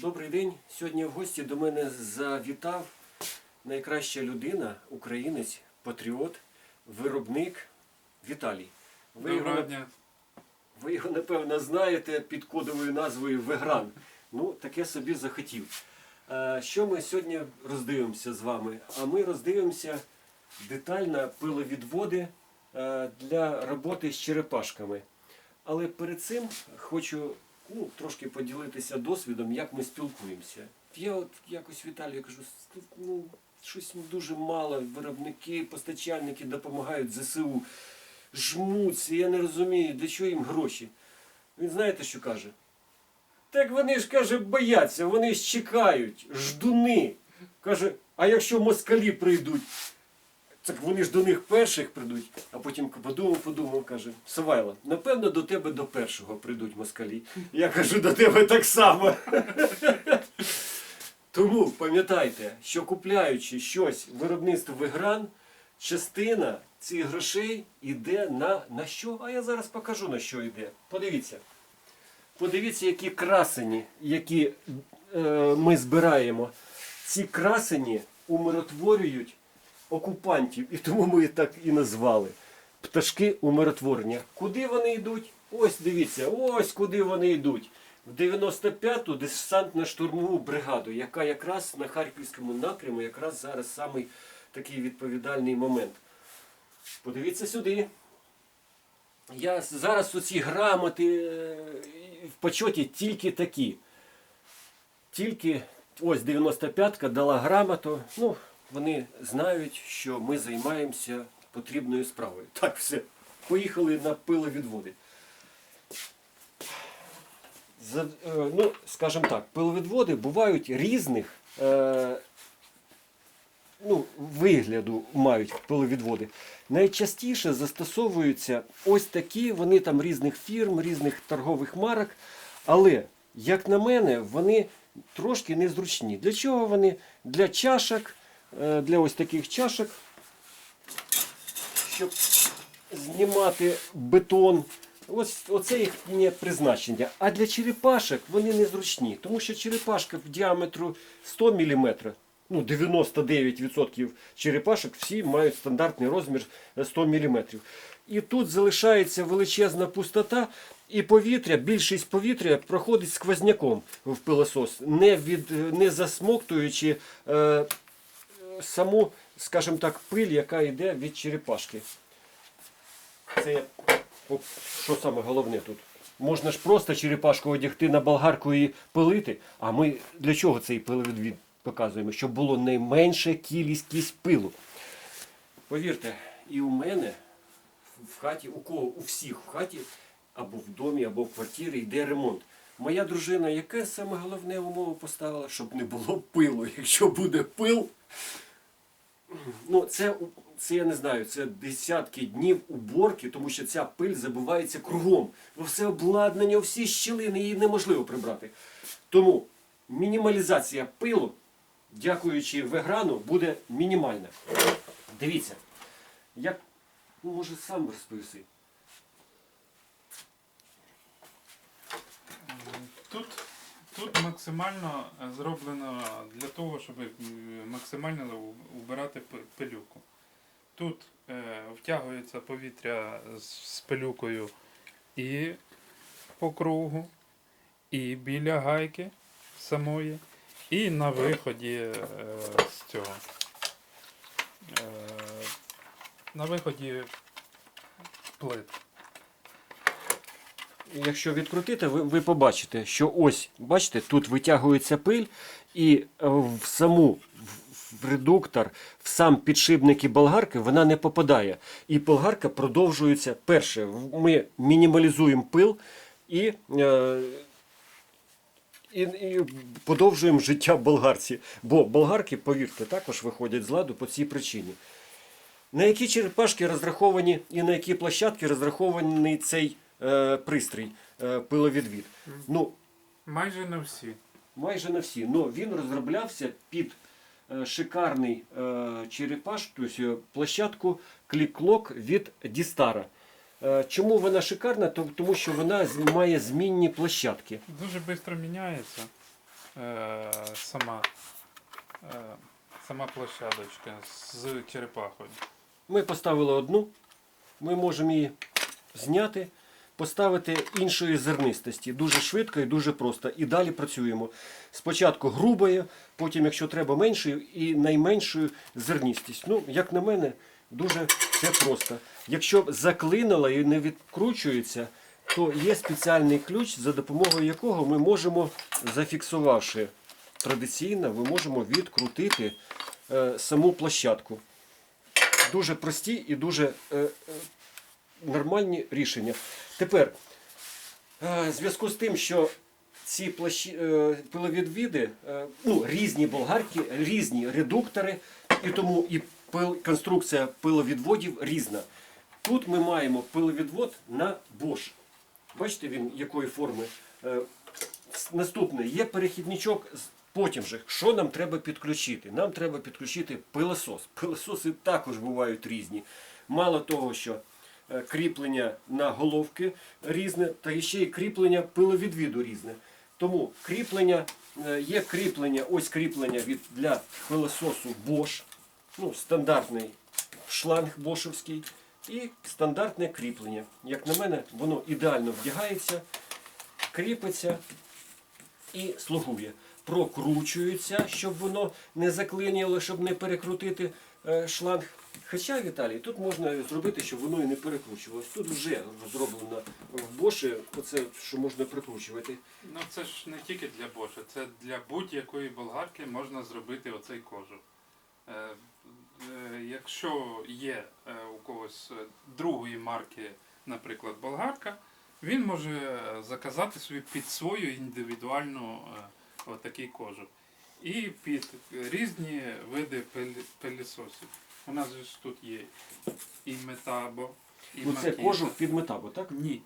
Добрий день. Сьогодні в гості до мене завітав найкраща людина, українець, патріот, виробник Віталій. Ви його, Доброго нап- дня. ви його, напевно, знаєте під кодовою назвою Вегран. Ну, таке собі захотів. Е, Що ми сьогодні роздивимося з вами? А ми роздивимося детально пиловідводи е, для роботи з черепашками. Але перед цим хочу ну, трошки поділитися досвідом, як ми спілкуємося. Я от якось Віталію кажу, ну, щось дуже мало, виробники, постачальники допомагають ЗСУ, жмуться, я не розумію, для чого їм гроші. Він знаєте, що каже? Так вони ж, каже, бояться, вони ж чекають, ждуни. Каже, а якщо москалі прийдуть, так вони ж до них перших прийдуть, а потім подумав, подумав, каже, Савайло, напевно, до тебе до першого прийдуть москалі. Я кажу, до тебе так само. Тому пам'ятайте, що купляючи щось виробництво Вигран, частина цих грошей йде на, на що? А я зараз покажу на що йде. Подивіться. Подивіться, які красені, які е, ми збираємо. Ці красені умиротворюють окупантів, і тому ми їх так і назвали. Пташки умиротворення. Куди вони йдуть? Ось дивіться, ось куди вони йдуть. В 95-ту десантно-штурмову бригаду, яка якраз на Харківському напряму, якраз зараз самий такий відповідальний момент. Подивіться сюди. Я зараз оці грамоти е, в почоті тільки такі. Тільки ось 95-ка дала грамоту. Ну, вони знають, що ми займаємося потрібною справою. Так, все. Поїхали на пиловідводи. За, е, ну, скажімо так, пиловідводи бувають різних е, ну, вигляду мають пиловідводи. Найчастіше застосовуються ось такі, вони там різних фірм, різних торгових марок. Але, як на мене, вони трошки незручні. Для чого вони? Для чашок, для ось таких чашок, щоб знімати бетон. Ось оце їхнє призначення. А для черепашок вони незручні, тому що черепашка в діаметру 100 мм, ну 99% черепашок всі мають стандартний розмір 100 мм. І тут залишається величезна пустота, і повітря, більшість повітря проходить сквозняком в пилосос, не, від, не засмоктуючи е, е, саму, скажімо так, пиль, яка йде від черепашки. Це що саме головне тут? Можна ж просто черепашку одягти на болгарку і пилити. А ми для чого цей пиловідвід показуємо? Щоб було найменша кількість пилу. Повірте, і у мене в хаті, у кого у всіх в хаті, або в домі, або в квартирі йде ремонт. Моя дружина, яке саме головне умову поставила, щоб не було пилу. Якщо буде пил, ну це, це я не знаю, це десятки днів уборки, тому що ця пиль забивається кругом. Бо Все обладнання, всі щілини, її неможливо прибрати. Тому мінімалізація пилу, дякуючи веграну, буде мінімальна. Дивіться, я ну, може сам розповісти. Тут, тут максимально е, зроблено для того, щоб е, максимально убирати пилюку. Тут е, втягується повітря з пилюкою і по кругу, і біля гайки самої, і на виході е, з цього. Е, на виході плит. Якщо відкрутити, ви, ви побачите, що ось, бачите, тут витягується пиль, і е, в саму в- редуктор, в сам підшипник і болгарки вона не попадає. І болгарка продовжується. Перше, ми мінімалізуємо пил і, е, і, і подовжуємо життя болгарці. Бо болгарки, повірте, також виходять з ладу по цій причині. На які черепашки розраховані і на які площадки розрахований цей е, пристрій е, пиловідвід? Ну, Майже на всі. майже на всі. Ну, він розроблявся під е, шикарний е, черепаш, тобто е, площадку клік-клок від Дістара. Е, чому вона шикарна? Том- Тому що вона з- має змінні площадки. Дуже швидко міняється. е, сама, е, сама площадочка з черепахою. Ми поставили одну, ми можемо її зняти, поставити іншої зернистості. Дуже швидко і дуже просто. І далі працюємо. Спочатку грубою, потім, якщо треба, меншою і найменшою зерністість. Ну, як на мене, дуже все просто. Якщо заклинило і не відкручується, то є спеціальний ключ, за допомогою якого ми можемо, зафіксувавши традиційно, ми можемо відкрутити е, саму площадку дуже прості і дуже е, е, нормальні рішення. Тепер, е, в зв'язку з тим, що ці плащі, е, пиловідвіди, е, ну, різні болгарки, різні редуктори, і тому і пил, конструкція пиловідводів різна. Тут ми маємо пиловідвод на Bosch. Бачите він якої форми? Наступне є перехідничок. Потім же, що нам треба підключити? Нам треба підключити пилосос. Пилососи також бувають різні. Мало того, що кріплення на головки різне, та ще й кріплення пиловідвіду різне. Тому кріплення, е, є кріплення, ось кріплення від, для пилососу Bosch, ну, стандартний шланг бошевський і стандартне кріплення. Як на мене, воно ідеально вдягається, кріпиться і слугує. Прокручується, щоб воно не заклинило, щоб не перекрутити е, шланг. Хоча, Віталій, тут можна зробити, щоб воно і не перекручувалось. Тут вже зроблено в Боші, оце, що можна прикручувати. Ну це ж не тільки для Боша, це для будь-якої болгарки можна зробити оцей кожух. Е, е, якщо є е, у когось е, другої марки, наприклад, болгарка, він може е, заказати собі під свою індивідуальну е, отакий кожух. І під різні види пилісосів. У нас же ж тут є і метабо, і Ну, це кожух під метабо, так? Ні.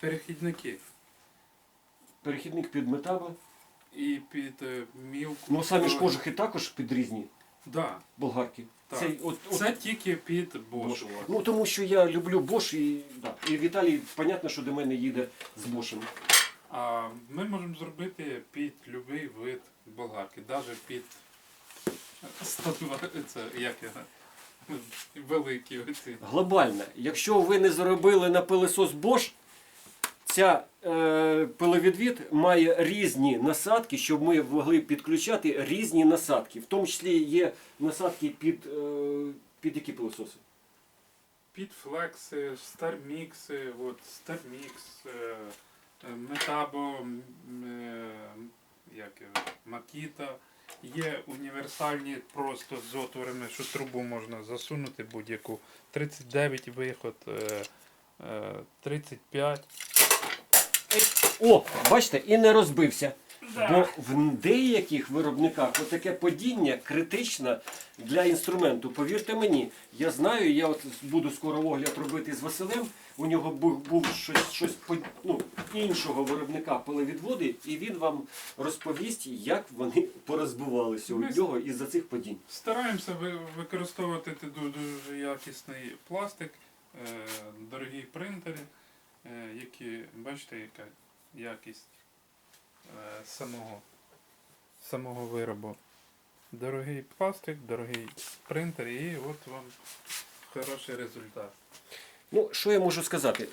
Перехідники. Перехідник під метабо. І під е, мілку. Ну самі ж кожухи також під різні Да. болгарки. Так. Це, от, от, Це тільки під Bosch. Bosch. Ну тому що я люблю Bosch і, да. і Віталій, понятно, що до мене їде з Бошем. А ми можемо зробити під будь-який вид болгарки, навіть під 102, це як я, великі оці. Глобально. Якщо ви не заробили на пилосос Bosch, ця е, пиловідвід має різні насадки, щоб ми могли підключати різні насадки. В тому числі є насадки під, е, під які пилососи? Під флекси, стармікси, от стармікс, е, е, метабо, е, як його, макіта. Є універсальні просто з отворами, що трубу можна засунути будь-яку. 39 виход, е, е, 35. О, бачите, і не розбився. Бо в деяких виробниках таке падіння критично для інструменту. Повірте мені, я знаю, я от буду скоро огляд робити з Василем. У нього був, був щось, щось ну, іншого виробника пиловідводи, і він вам розповість, як вони порозбивалися у нього із-за цих падінь. Стараємося ви- використовувати дуже якісний пластик, е, дорогі принтери, е, які, бачите, яка якість самого, самого виробу. Дорогий пластик, дорогий принтер, і от вам хороший результат. Ну, що я можу сказати?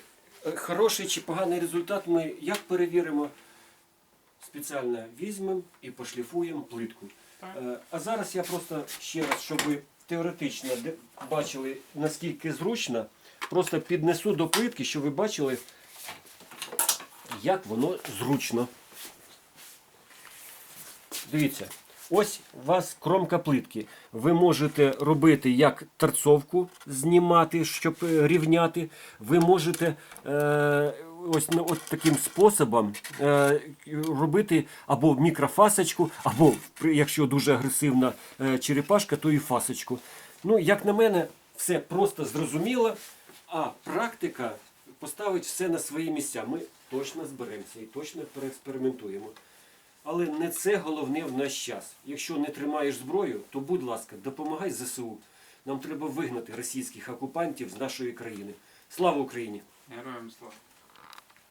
Е, Хороший чи поганий результат ми як перевіримо? Спеціально візьмемо і пошліфуємо плитку. Так. Е, А зараз я просто ще раз, щоб ви теоретично бачили, наскільки зручно, просто піднесу до плитки, щоб ви бачили, як воно зручно. Дивіться, ось у вас кромка плитки. Ви можете робити як торцовку, знімати, щоб е, рівняти. Ви можете е, ось ну, от таким способом е, робити або мікрофасочку, або якщо дуже агресивна е, черепашка, то і фасочку. Ну, як на мене, все просто зрозуміло, а практика поставить все на свої місця. Ми точно зберемося і точно переекспериментуємо. Але не це головне в наш час. Якщо не тримаєш зброю, то будь ласка, допомагай ЗСУ. Нам треба вигнати російських окупантів з нашої країни. Слава Україні! Героям слава!